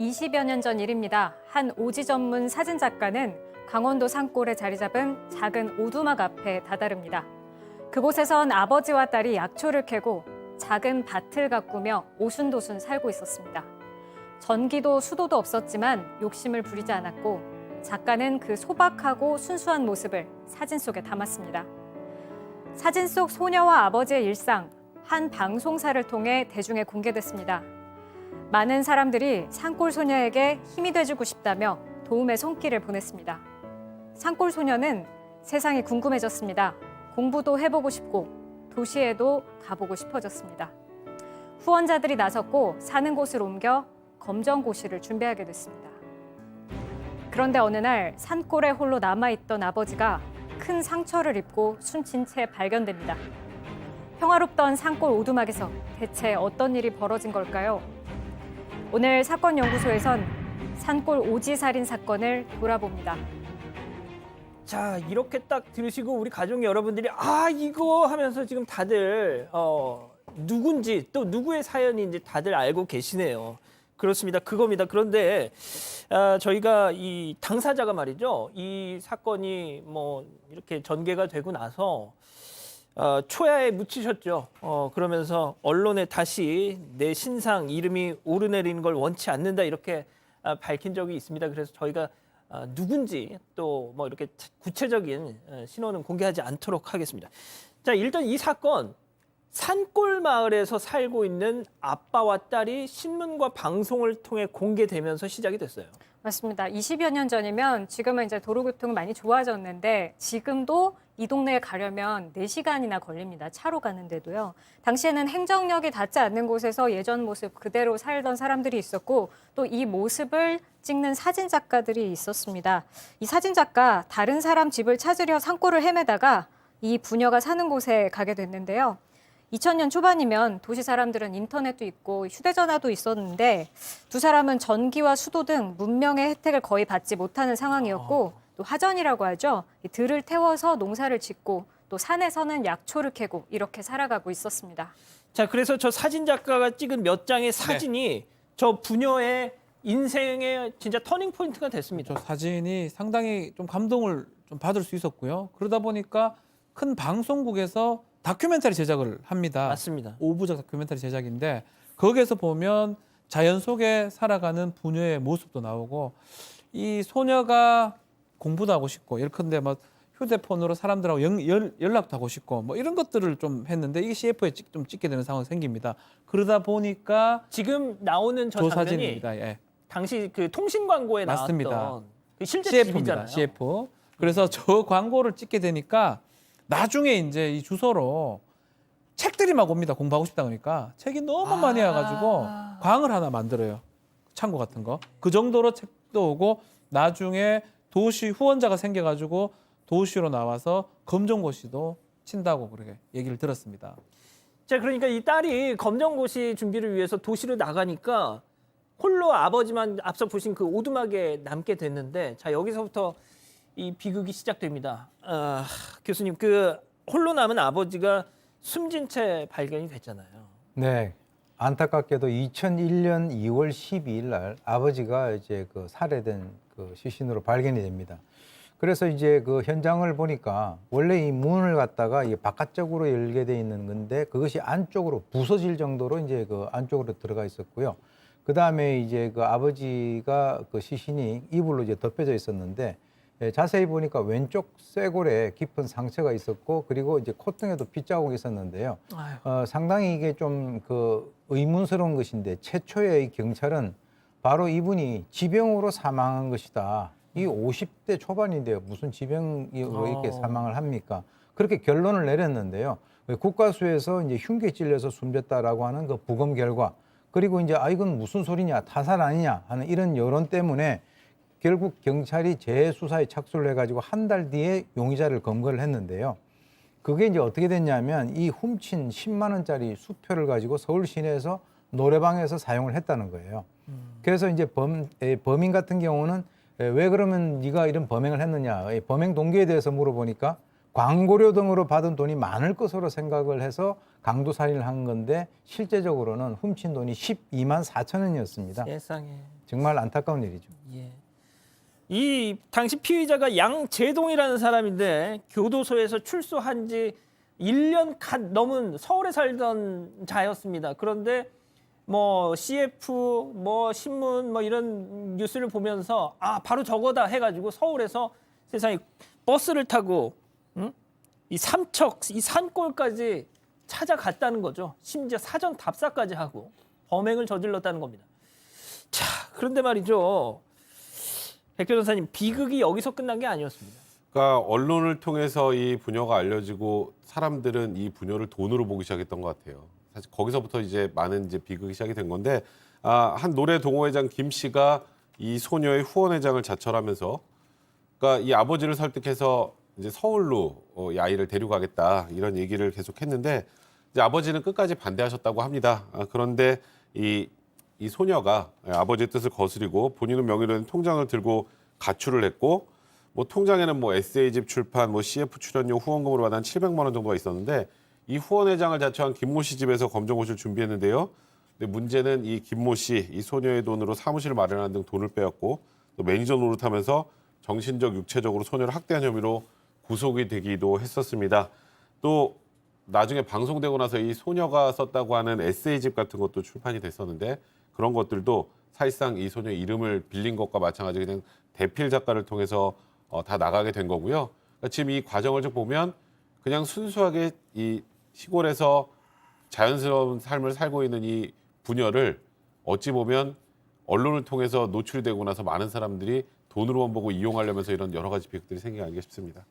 20여 년 전 일입니다. 한 오지 전문 사진 작가는 강원도 산골에 자리 잡은 작은 오두막 앞에 다다릅니다. 그곳에선 아버지와 딸이 약초를 캐고 작은 밭을 가꾸며 오순도순 살고 있었습니다. 전기도 수도도 없었지만 욕심을 부리지 않았고 작가는 그 소박하고 순수한 모습을 사진 속에 담았습니다. 사진 속 소녀와 아버지의 일상, 한 방송사를 통해 대중에 공개됐습니다. 많은 사람들이 산골 소녀에게 힘이 돼주고 싶다며 도움의 손길을 보냈습니다. 산골 소녀는 세상이 궁금해졌습니다. 공부도 해보고 싶고 도시에도 가보고 싶어졌습니다. 후원자들이 나섰고 사는 곳을 옮겨 검정고시를 준비하게 됐습니다. 그런데 어느 날 산골에 홀로 남아있던 아버지가 큰 상처를 입고 숨진 채 발견됩니다. 평화롭던 산골 오두막에서 대체 어떤 일이 벌어진 걸까요? 오늘 사건 연구소에선 산골 오지 살인 사건을 돌아봅니다. 자 이렇게 딱 들으시고 우리 가족 여러분들이 아 이거 하면서 지금 다들 어 누군지 또 누구의 사연인지 다들 알고 계시네요. 그렇습니다. 그겁니다. 그런데 아, 저희가 이 당사자가 말이죠. 이 사건이 뭐 이렇게 전개가 되고 나서 어, 초야에 묻히셨죠. 어, 그러면서 언론에 다시 내 신상 이름이 오르내리는 걸 원치 않는다 이렇게 아, 밝힌 적이 있습니다. 그래서 저희가 아, 누군지 또 뭐 이렇게 구체적인 어, 신원은 공개하지 않도록 하겠습니다. 자 일단 이 사건 산골 마을에서 살고 있는 아빠와 딸이 신문과 방송을 통해 공개되면서 시작이 됐어요. 맞습니다. 20여 년 전이면 지금은 이제 도로교통이 많이 좋아졌는데 지금도 이 동네에 가려면 4시간이나 걸립니다. 차로 가는데도요. 당시에는 행정력이 닿지 않는 곳에서 예전 모습 그대로 살던 사람들이 있었고 또 이 모습을 찍는 사진 작가들이 있었습니다. 이 사진 작가 다른 사람 집을 찾으려 산골을 헤매다가 이 부녀가 사는 곳에 가게 됐는데요. 2000년 초반이면 도시 사람들은 인터넷도 있고 휴대전화도 있었는데 두 사람은 전기와 수도 등 문명의 혜택을 거의 받지 못하는 상황이었고 또 화전이라고 하죠. 이 들을 태워서 농사를 짓고 또 산에서는 약초를 캐고 이렇게 살아가고 있었습니다. 자 그래서 저 사진 작가가 찍은 몇 장의 사진이 저 부녀의 인생의 진짜 터닝 포인트가 됐습니다. 저 사진이 상당히 좀 감동을 좀 받을 수 있었고요. 그러다 보니까 큰 방송국에서 다큐멘터리 제작을 합니다. 맞습니다. 오부작 다큐멘터리 제작인데 거기에서 보면 자연 속에 살아가는 부녀의 모습도 나오고 이 소녀가 공부도 하고 싶고 예컨대 뭐 휴대폰으로 사람들하고 연, 연, 연락도 하고 싶고 뭐 이런 것들을 좀 했는데 이게 CF에 찍, 좀 찍게 되는 상황이 생깁니다. 그러다 보니까 지금 나오는 저 조 사진입니다. 예. 당시 그 통신 광고에 맞습니다. 나왔던 그 실제 CF입니다. 집이잖아요. CF. 그래서 저 광고를 찍게 되니까 나중에 이제 이 주소로 책들이 막 옵니다. 공부하고 싶다 그러니까 책이 너무 많이 와가지고 아. 광을 하나 만들어요. 창고 같은 거. 그 정도로 책도 오고 나중에 도시 후원자가 생겨가지고 도시로 나와서 검정고시도 친다고 그렇게 얘기를 들었습니다. 자, 그러니까 이 딸이 검정고시 준비를 위해서 도시로 나가니까 홀로 아버지만 앞서 보신 그 오두막에 남게 됐는데 자 여기서부터 이 비극이 시작됩니다. 아, 교수님 그 홀로 남은 아버지가 숨진 채 발견이 됐잖아요. 네. 안타깝게도 2001년 2월 12일 날 아버지가 이제 그 살해된 그 시신으로 발견이 됩니다. 그래서 이제 그 현장을 보니까 원래 이 문을 갖다가 이 바깥쪽으로 열게 돼 있는 건데 그것이 안쪽으로 부서질 정도로 이제 그 안쪽으로 들어가 있었고요. 그 다음에 이제 그 아버지가 그 시신이 이불로 이제 덮여져 있었는데 예, 자세히 보니까 왼쪽 쇄골에 깊은 상처가 있었고 그리고 이제 콧등에도 핏자국이 있었는데요. 어, 상당히 이게 좀 그 의문스러운 것인데 최초의 이 경찰은 바로 이분이 지병으로 사망한 것이다. 이 50대 초반인데요. 무슨 지병으로 이렇게 어. 사망을 합니까? 그렇게 결론을 내렸는데요. 국가수에서 이제 흉기에 찔려서 숨졌다라고 하는 그 부검 결과 그리고 이제 아 이건 무슨 소리냐 타살 아니냐 하는 이런 여론 때문에 결국 경찰이 재수사에 착수를 해가지고 한 달 뒤에 용의자를 검거를 했는데요. 그게 이제 어떻게 됐냐면 이 훔친 10만 원짜리 수표를 가지고 서울 시내에서 노래방에서 사용을 했다는 거예요. 그래서 이제 범, 에, 범인 같은 경우는 에, 왜 그러면 네가 이런 범행을 했느냐 이 범행 동기에 대해서 물어보니까 광고료 등으로 받은 돈이 많을 것으로 생각을 해서 강도 살인을 한 건데 실제적으로는 훔친 돈이 12만 4천 원이었습니다. 세상에. 정말 안타까운 일이죠. 예. 이 당시 피의자가 양재동이라는 사람인데 교도소에서 출소한 지 1년 갓 넘은 서울에 살던 자였습니다. 그런데 뭐 CF 뭐 신문 뭐 이런 뉴스를 보면서 아 바로 저거다 해가지고 서울에서 세상에 버스를 타고 응? 이 삼척 이 산골까지 찾아갔다는 거죠. 심지어 사전 답사까지 하고 범행을 저질렀다는 겁니다. 자 그런데 말이죠. 백 변호사님 비극이 여기서 끝난 게 아니었습니다. 그러니까 언론을 통해서 이 부녀가 알려지고 사람들은 이 부녀를 돈으로 보기 시작했던 것 같아요. 사실 거기서부터 이제 많은 이제 비극이 시작이 된 건데 아, 한 노래 동호회장 김 씨가 이 소녀의 후원회장을 자처하면서 그러니까 이 아버지를 설득해서 이제 서울로 어, 이 아이를 데려가겠다 이런 얘기를 계속했는데 이제 아버지는 끝까지 반대하셨다고 합니다. 아, 그런데 이, 이 소녀가 아버지의 뜻을 거스리고 본인은 명의로 된 통장을 들고 가출을 했고 뭐 통장에는 뭐 에세이집 출판, 뭐 CF 출연료 후원금으로 받은 700만 원 정도가 있었는데 이 후원회장을 자처한 김모 씨 집에서 검정고시를 준비했는데요. 근데 문제는 이 김모 씨, 이 소녀의 돈으로 사무실을 마련하는 등 돈을 빼앗고 또 매니저 노릇하면서 정신적, 육체적으로 소녀를 학대한 혐의로 구속이 되기도 했었습니다. 또 나중에 방송되고 나서 이 소녀가 썼다고 하는 에세이집 같은 것도 출판이 됐었는데 그런 것들도 사실상 이 소녀의 이름을 빌린 것과 마찬가지 그냥 대필 작가를 통해서 어, 다 나가게 된 거고요. 그러니까 지금 이 과정을 좀 보면 그냥 순수하게 이 시골에서 자연스러운 삶을 살고 있는 이 부녀를 어찌 보면 언론을 통해서 노출이 되고 나서 많은 사람들이 돈으로만 보고 이용하려면서 이런 여러 가지 비극들이 생긴 게 아닌가 싶습니다.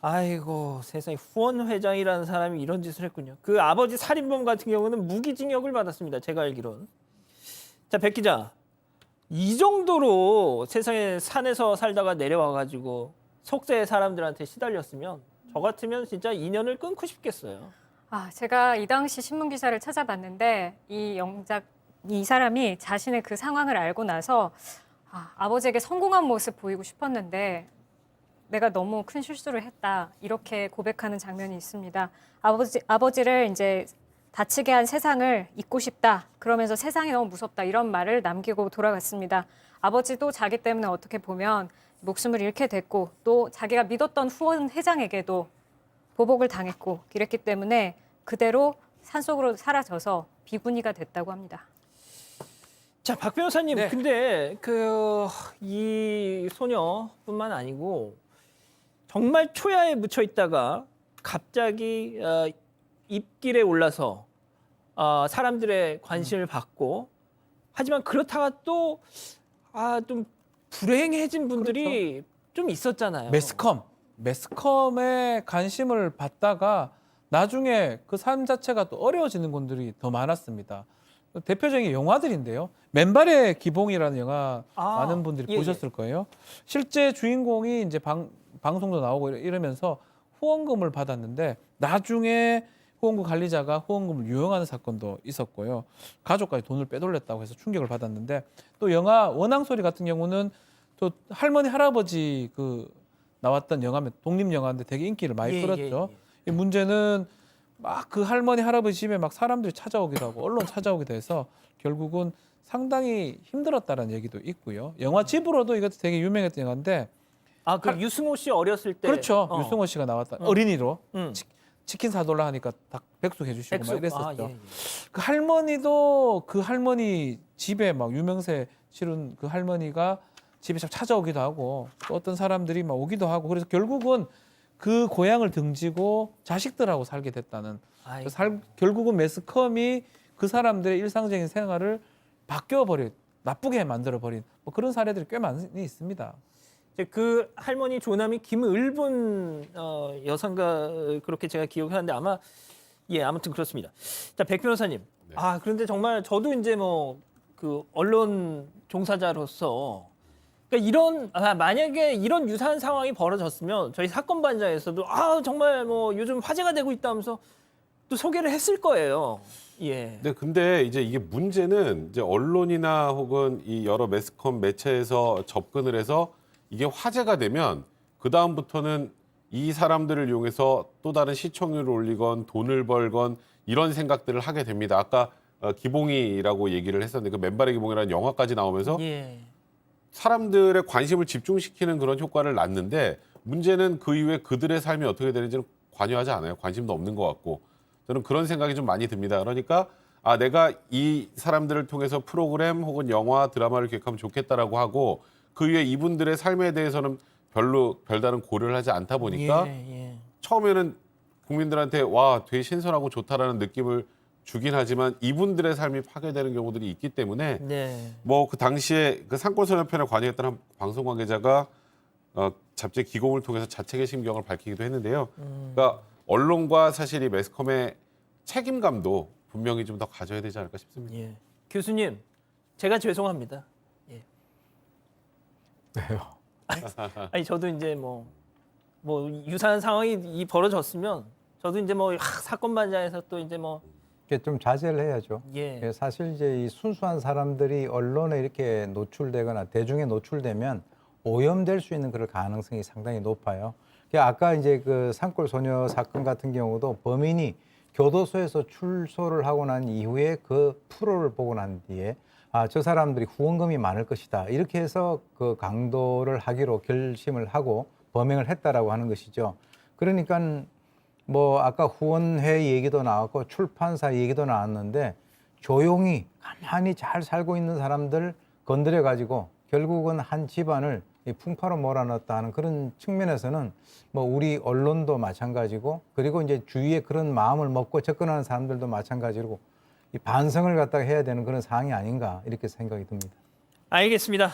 아이고 세상에 후원 회장이라는 사람이 이런 짓을 했군요. 그 아버지 살인범 같은 경우는 무기징역을 받았습니다. 제가 알기론. 자, 백 기자. 이 정도로 세상에 산에서 살다가 내려와 가지고 속세의 사람들한테 시달렸으면 저 같으면 진짜 인연을 끊고 싶겠어요. 아, 제가 이 당시 신문 기사를 찾아봤는데 이 영작 이 사람이 자신의 그 상황을 알고 나서 아, 아버지에게 성공한 모습 보이고 싶었는데 내가 너무 큰 실수를 했다 이렇게 고백하는 장면이 있습니다. 아버지 아버지를 이제 다치게 한 세상을 잊고 싶다 그러면서 세상이 너무 무섭다 이런 말을 남기고 돌아갔습니다. 아버지도 자기 때문에 어떻게 보면 목숨을 잃게 됐고 또 자기가 믿었던 후원 회장에게도 보복을 당했고 이랬기 때문에 그대로 산속으로 사라져서 비구니가 됐다고 합니다. 자, 박 변호사님. 네. 근데 그 이 소녀뿐만 아니고 정말 초야에 묻혀 있다가 갑자기 어, 입길에 올라서 어, 사람들의 관심을 받고 하지만 그렇다가 또 아, 좀 불행해진 분들이 좀 있었잖아요. 매스컴, 매스컴에 관심을 받다가 나중에 그 삶 자체가 또 어려워지는 분들이 더 많았습니다. 대표적인 영화들인데요. 맨발의 기봉이라는 영화 아, 많은 분들이 예, 보셨을 거예요. 실제 주인공이 이제 방, 방송도 나오고 이러- 이러면서 후원금을 받았는데 나중에 후원금 관리자가 후원금을 유용하는 사건도 있었고요. 가족까지 돈을 빼돌렸다고 해서 충격을 받았는데 또 영화 원앙소리 같은 경우는 또 할머니 할아버지 그 나왔던 영화면 독립 영화인데 되게 인기를 많이 예, 끌었죠. 예, 예. 이 문제는 막 그 할머니 할아버지 집에 막 사람들이 찾아오기도 하고 언론 찾아오기도 해서 결국은 상당히 힘들었다는 얘기도 있고요. 영화 집으로도 이것도 되게 유명했던 영화인데 아, 그 유승호 씨 어렸을 때 그렇죠. 어. 유승호 씨가 나왔다 어. 어린이로 음. 치, 치킨 사달라 하니까 딱 백숙 해주시고 백숙. 막 이랬었죠. 아, 예, 예. 그 할머니도 그 할머니 집에 막 유명세 치른 그 할머니가 집에 참 찾아오기도 하고 또 어떤 사람들이 막 오기도 하고 그래서 결국은 그 고향을 등지고 자식들하고 살게 됐다는 아이고. 살, 결국은 매스컴이 그 사람들의 일상적인 생활을 바뀌어 버린 나쁘게 만들어 버린 뭐 그런 사례들이 꽤 많이 있습니다. 이제 그 할머니 조남이 김을분 어, 여성가 그렇게 제가 기억하는데 아마 예 아무튼 그렇습니다. 자백 변호사님. 네. 아 그런데 정말 저도 이제 뭐 그 언론 종사자로서 그러니까 이런 아, 만약에 이런 유사한 상황이 벌어졌으면 저희 사건 반장에서도 아 정말 뭐 요즘 화제가 되고 있다면서 또 소개를 했을 거예요. 예. 네, 근데 이제 이게 문제는 이제 언론이나 혹은 이 여러 매스컴 매체에서 접근을 해서 이게 화제가 되면 그 다음부터는 이 사람들을 이용해서 또 다른 시청률을 올리건 돈을 벌건 이런 생각들을 하게 됩니다. 아까 어, 기봉이라고 얘기를 했었는데 그 맨발의 기봉이라는 영화까지 나오면서 예. 사람들의 관심을 집중시키는 그런 효과를 낳는데 문제는 그 이후에 그들의 삶이 어떻게 되는지는 관여하지 않아요. 관심도 없는 것 같고 저는 그런 생각이 좀 많이 듭니다. 그러니까 아 내가 이 사람들을 통해서 프로그램 혹은 영화 드라마를 기획하면 좋겠다라고 하고 그 이후에 이분들의 삶에 대해서는 별로 별다른 고려를 하지 않다 보니까 예, 예. 처음에는 국민들한테 와 되게 신선하고 좋다라는 느낌을 주긴 하지만 이분들의 삶이 파괴되는 경우들이 있기 때문에 네. 뭐 그 당시에 그 상권선언편에 관여했던 한 방송 관계자가 어, 잡지 기공을 통해서 자책의 심경을 밝히기도 했는데요. 그러니까 언론과 사실 이 매스컴의 책임감도 분명히 좀 더 가져야 되지 않을까 싶습니다. 예. 교수님, 제가 죄송합니다. 예. 왜요? 아니 저도 이제 뭐, 뭐 유사한 상황이 이 벌어졌으면 저도 이제 뭐 하, 사건 반장에서 또 이제 뭐 이게 좀 자제를 해야죠. 예. 예, 사실 이제 이 순수한 사람들이 언론에 이렇게 노출되거나 대중에 노출되면 오염될 수 있는 그럴 가능성이 상당히 높아요. 그 아까 이제 그 산골 소녀 사건 같은 경우도 범인이 교도소에서 출소를 하고 난 이후에 그 프로를 보고 난 뒤에 아, 저 사람들이 후원금이 많을 것이다. 이렇게 해서 그 강도를 하기로 결심을 하고 범행을 했다라고 하는 것이죠. 그러니까 뭐 아까 후원회 얘기도 나왔고 출판사 얘기도 나왔는데 조용히 가만히 잘 살고 있는 사람들 건드려 가지고 결국은 한 집안을 이 풍파로 몰아넣었다 하는 그런 측면에서는 뭐 우리 언론도 마찬가지고 그리고 이제 주위에 그런 마음을 먹고 접근하는 사람들도 마찬가지고 이 반성을 갖다가 해야 되는 그런 상황이 아닌가 이렇게 생각이 듭니다. 알겠습니다.